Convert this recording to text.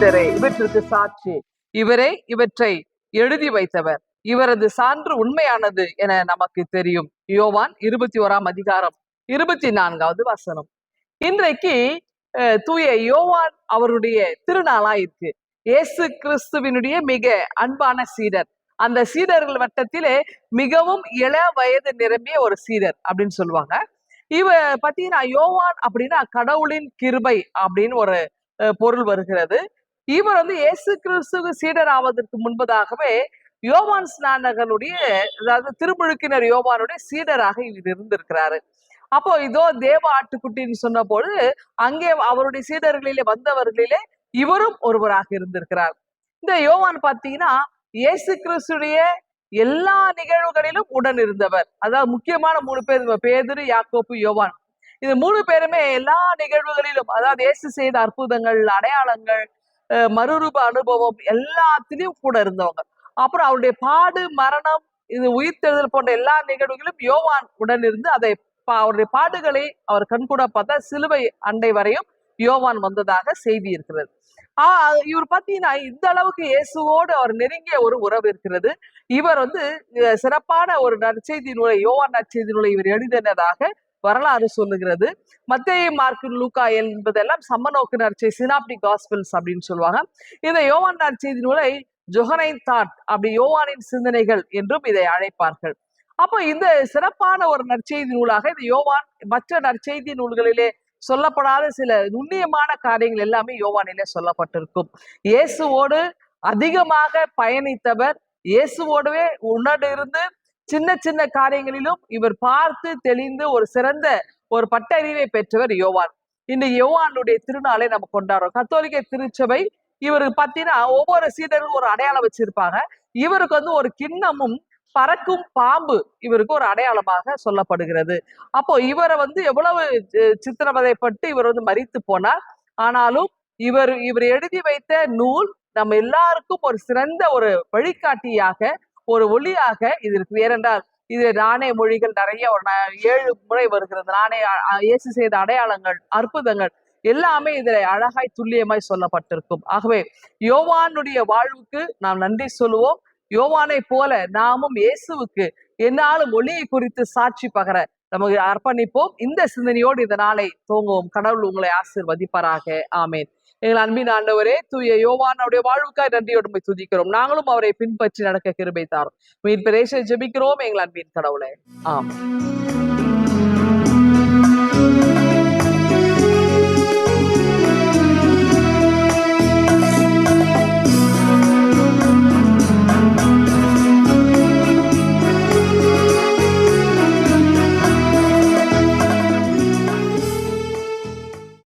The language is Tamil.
சீடரே இவற்றுக்கு சாட்சி. இவரே இவற்றை எழுதி வைத்தவர். இவரது சான்று உண்மையானது என நமக்கு தெரியும். யோவான் இருபத்தி ஓராம் அதிகாரம் இருபத்தி நான்காவது வசனம். இன்றைக்கு தூய யோவான் அவருடைய திருநாளா இருக்கு இயேசு கிறிஸ்துவினுடைய மிக அன்பான சீடர். அந்த சீடர்கள் வட்டத்திலே மிகவும் இள வயது நிரம்பிய ஒரு சீடர் அப்படின்னு சொல்லுவாங்க. இவ பாத்தீங்கன்னா யோவான் அப்படின்னா கடவுளின் கிருபை அப்படின்னு ஒரு பொருள் வருகிறது. இவர் வந்து இயேசு கிறிஸ்துவ சீடர் ஆவதற்கு முன்பதாகவே யோவான் ஸ்நானகனுடைய அதாவது திருமுழுக்கினர் யோவானுடைய சீடராக இவர் இருந்திருக்கிறாரு. அப்போ இதோ தேவ ஆட்டுக்குட்டின்னு சொன்ன அங்கே அவருடைய சீடர்களிலே வந்தவர்களிலே இவரும் ஒருவராக இருந்திருக்கிறார். இந்த யோவான் பார்த்தீங்கன்னா இயேசு கிறிஸ்துடைய எல்லா நிகழ்வுகளிலும் உடன் இருந்தவர். அதாவது முக்கியமான மூணு பேர் பேதுரு யாக்கோப்பு யோவான். இது மூணு பேருமே எல்லா நிகழ்வுகளிலும் அதாவது இயேசு செய்த அற்புதங்கள் அடையாளங்கள் மறுரூப அனுபவம் எல்லாத்திலையும் கூட இருந்தவங்க. அப்புறம் அவருடைய பாடு மரணம் இது உயிர்த்தெழுதல் போன்ற எல்லா நிகழ்வுகளிலும் யோவான் உடன் இருந்து அதை பா- அவருடைய பாடுகளை அவர் கண்கூட பார்த்தா சிலுவை அண்டை வரையும் யோவான் வந்ததாக செய்தி இருக்கிறது. ஆஹ் இவர் பார்த்தீங்கன்னா இந்த அளவுக்கு இயேசுவோடு அவர் நெருங்கிய ஒரு உறவு இருக்கிறது. இவர் வந்து சிறப்பான ஒரு நற்செய்தி நூலை யோவான் நற்செய்தி நூலை இவர் எழுதினதாக வரலாறு சொல்லுகிறது. மத்திய மார்க்கு லூக்கா என்பதெல்லாம் சம்மநோக்கு நற்செய் சினாப்டி காஸ்பிள்ஸ் அப்படின்னு சொல்லுவாங்க. இந்த யோவான் நற்செய்தி நூலை ஜொஹனை தாட் அப்படி யோவானின் சிந்தனைகள் என்றும் இதை அழைப்பார்கள். அப்போ இந்த சிறப்பான ஒரு நற்செய்தி நூலாக இந்த யோவான் மற்ற நற்செய்தி நூல்களிலே சொல்லப்படாத சில நுண்ணியமான காரியங்கள் எல்லாமே யோவானிலே சொல்லப்பட்டிருக்கும். இயேசுவோடு அதிகமாக பயணித்தவர் இயேசுவோடவே இருந்து சின்ன சின்ன காரியங்களிலும் இவர் பார்த்து தெளிந்து ஒரு சிறந்த ஒரு பட்டறிவை பெற்றவர் யோவான். இந்த யோவானுடைய திருநாளை நம்ம கொண்டாடுறோம். கத்தோலிக்க திருச்சபை இவருக்கு பார்த்தீங்கன்னா ஒவ்வொரு சீடரும் ஒரு அடையாளம் வச்சிருப்பாங்க. இவருக்கு வந்து ஒரு கிண்ணமும் பறக்கும் பாம்பு இவருக்கு ஒரு அடையாளமாக சொல்லப்படுகிறது. அப்போ இவரை வந்து எவ்வளவு சித்திரவதைப்பட்டு இவர் வந்து மறித்து போனார். ஆனாலும் இவர் இவர் எழுதி வைத்த நூல் நம்ம எல்லாருக்கும் ஒரு சிறந்த ஒரு வழிகாட்டியாக ஒரு ஒளியாக இது இருக்கு ஏனென்றால் இது நாணய மொழிகள் நிறைய ஒரு ஏழு முறை வருகிறது. நாணய இயேசு செய்த அடையாளங்கள் அற்புதங்கள் எல்லாமே இதில் அழகாய் துல்லியமாய் சொல்லப்பட்டிருக்கும். ஆகவே யோவானுடைய வாழ்வுக்கு நாம் நன்றி சொல்லுவோம். யோவானை போல நாமும் இயேசுவுக்கு என்னாலும் ஒளியை குறித்து சாட்சி பகர நமக்கு அர்ப்பணிப்போம். இந்த சிந்தனையோடு இந்த நாளை தூங்குவோம் கடவுள் உங்களை ஆசிர்வதிப்பாராக. ஆமேன். எங்கள் அன்பின் ஆண்டவரே தூய யோவானுடைய வாழ்வுக்காய் நன்றியோடு போய் துதிக்கிறோம். நாங்களும் அவரை பின்பற்றி நடக்க கிருபை தாரோம். மீன் பிரேச ஜெபிக்கிறோம். எங்கள் அன்பின் கடவுளே. ஆமாம்